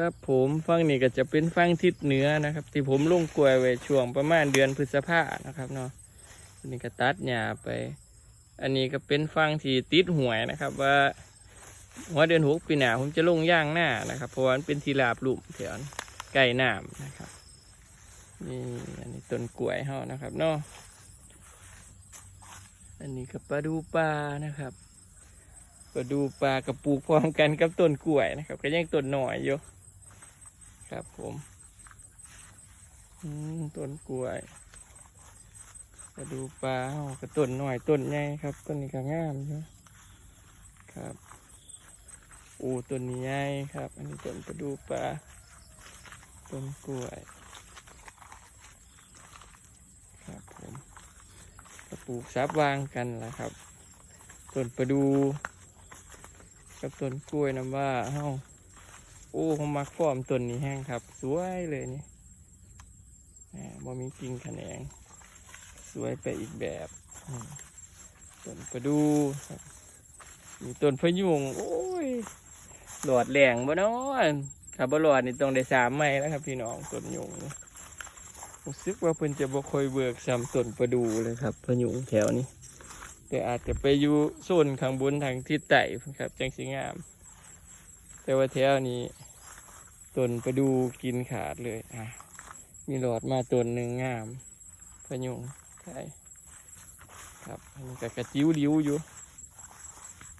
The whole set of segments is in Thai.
ครับผมฟังนี่ก็จะเป็นฟังทิศเหนือนะครับ ที่ผมลงกล้วยไว้ช่วงประมาณเดือนพฤษภานะครับเนาะอันนี้ก็ตัดหญ้าไป อันนี้ก็เป็นฟังที่ติดหวยนะครับ ว่าหัวเดือนหกปีหน้าผมจะลงย่างหน้านะครับ เพราะวันเป็นทีลาบลุ่มแถวใกล้น้ำนะครับนี่อันนี้ต้นกล้วยเฮานะครับเนาะอันนี้ก็ปลาดูปลานะครับก็ดูปลากระปลูกพร้อมกันกับต้นกล้วยนะครับก็ยังต้นหน่อยอยู่ ครับผมต้นกล้วยก็ดูปลาเฮาก็ต้นหน่อยต้นใหญ่ครับต้นนี้ก็งามอยู่ครับอ้ต้นนี้ใหญ่ครับ อันนี้ต้นกระดูปลาต้นกล้วยครับผมก็ปลูกซับวางกันแหละครับต้นประดูกับต้นกล้วยน้ำว่าเฮา โอ้ผมมักฟอมต้นนี้แห้งครับ สวยเลยนี่แหมบ่มีกิ่งแขนง สวยไปอีกแบบต้นประดูมีต้นพยุงโอ้ยหลอดแหลงบ่เนาะถ้าบ่หลอดนี่ต้องได้สามไม้แล้วครับ พี่น้องต้นยุงรู้สึกว่าเพิ่นจะบ่ค่อยเบิกซ้ำต้นประดูเลยครับพยุงแถวนี้ แต่อาจจะไปอยู่โซนข้างบนทางทิศใต้ครับ จังสีงาม แต่ว่าแถวนี้ต้นประดูกินขาดเลยอะมีหลอดมาต้นหนึ่งงามพยุงใช่ครับอันนี้ก็กระจิ้วริ้วอยู่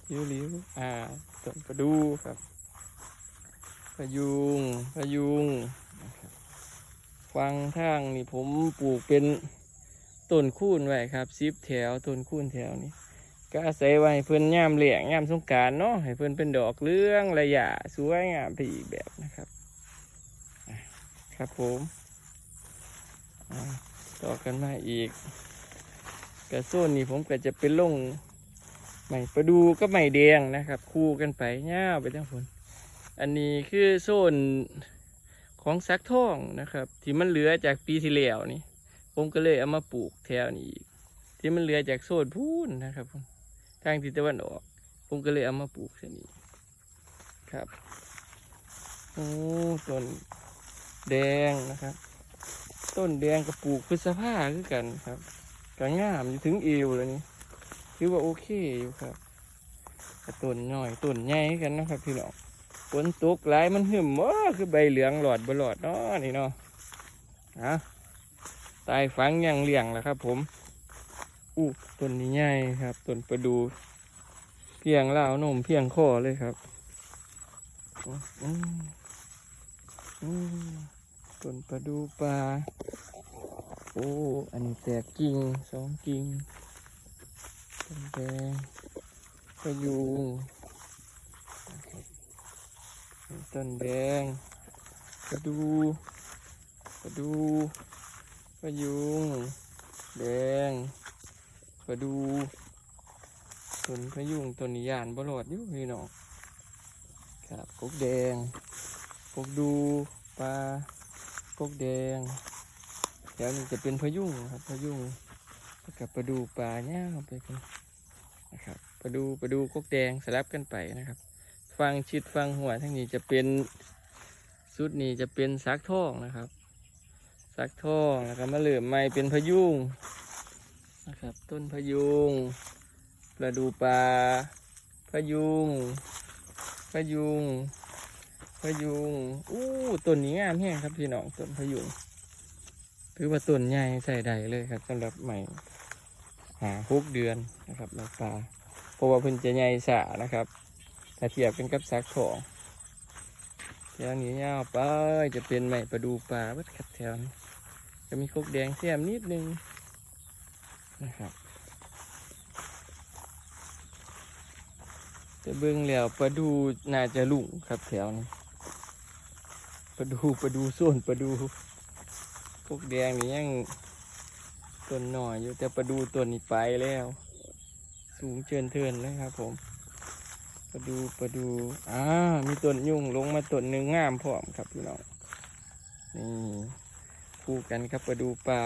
จิ้วริ้วอ่าต้นประดูครับพยุงพยุงฟังทางนี่ผมปลูกเป็นต้นคูนไว้ครับซิบแถวต้นคูนแถวนี้ ก็อาศัยไว้เพิ่อนย่ามเหลี่ยงย่ามสงการเนาะให้เพิ่อนเป็นดอกเรื่องระยะสวยงามไปอีกแบบนะครับครับผมต่อกันมาอีก กระโซนนี่ผมก็จะเป็นลงใหม่ประดูก็ใหม่แดงนะครับ คู่กันไปย่าไปทั้งผลอันนี้คือโซนของซักทองนะครับ ที่มันเหลือจากปีที่แล้วนี่ผมก็เลยเอามาปลูกแถวนี้อีกที่มันเหลือจากโซนพูนนะครับผม ทางทิศตะวันออก ผมก็เลยเอามาปลูกเส้นนี้ครับ โอ้ต้นแดงนะครับ ต้นแดงกับปลูกพฤษภาคือกันครับก็งามอยู่ถึงเอวเลยนี่คือว่าโอเคอยู่ครับแต่ต้นน้อยต้นใหญ่กันนะครับพี่น้องฝนตกหลายมันหึมว่าคือใบเหลืองหลอดบหลอดเนาะนี่เนาะอะตายฝังยังเลี้ยงแล้วครับผม อู้ต้นนี้ใหญ่ครับต้นประดู เพียงเล่าวนมเพียงคอเลยครับต้นประดูปลาโอ้อันนี้แตกกิ่งสองกิ่งต้นแดงประยูงต้นแดงประดูประดูพะยุงแดง กระดูต้นพะยุงต้นนิยานบลอดอยู่พี่น้องครับกกแดงกกดูปลากกแดงเดี๋ยวนี้จะเป็นพะยุงครับพะยุงแล้วกับปลาดูปลาเนี่ยไปกันนะครับปลาดูปลาดูกกแดงสลับกันไปนะครับ ฟังชิดฟังหัวทั้งนี้จะเป็นสุดนี้จะเป็นซักท่องนะครับสักท่องแล้วก็มาเหลือไม้เป็นพะยุง นะครับ ต้นพยุงปลาดูปลาพยุงพยุงพยุงอู้ต้นนี้งามแห้งครับพี่น้องต้นพยุงถือว่าต้นใหญ่ใส่ได้เลยครับสำหรับใหม่หาหกเดือนนะครับแล้วปลาเพราะว่าพิ่นจะใหญ่สานะครับถ้าเทียบเป็นกับสักทองแถวนี้ยาวไปจะเป็นใหม่ประดูปลาวัดขัดแถวนี้จะมีคกแดงแซมนิดนึง นะครับแต่เบื้องแล้วปลาดูน่าจะลุ่งครับแถวนี้ปลาดูปลาดูส่วนปลาดูคกแดงนี่ยังต้นหน่อยอยู่แต่ปลาดูตัวนี้ไปแล้ว สูงเชิญเทินเลยครับ ผมปลาดูปลาดูอ่ามีต้นยุ่งลงมาต้นหนึ่งงามพร้อมครับพี่น้องนี่คู่กันครับไปดูปลา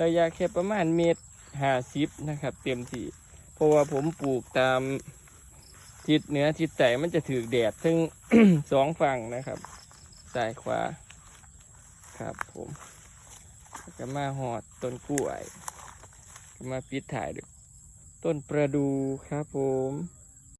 ระยะแค่ประมาณเมตร ห้าสิบนะครับ เต็มที่ เพราะว่าผมปลูกตามทิศเหนือทิศใต้มันจะถือแดดทั้งสองฝั่งนะครับซ้ายขวาครับผมก็มาหอดต้นกล้วยมาปิดถ่ายด้ต้นประดูครับผม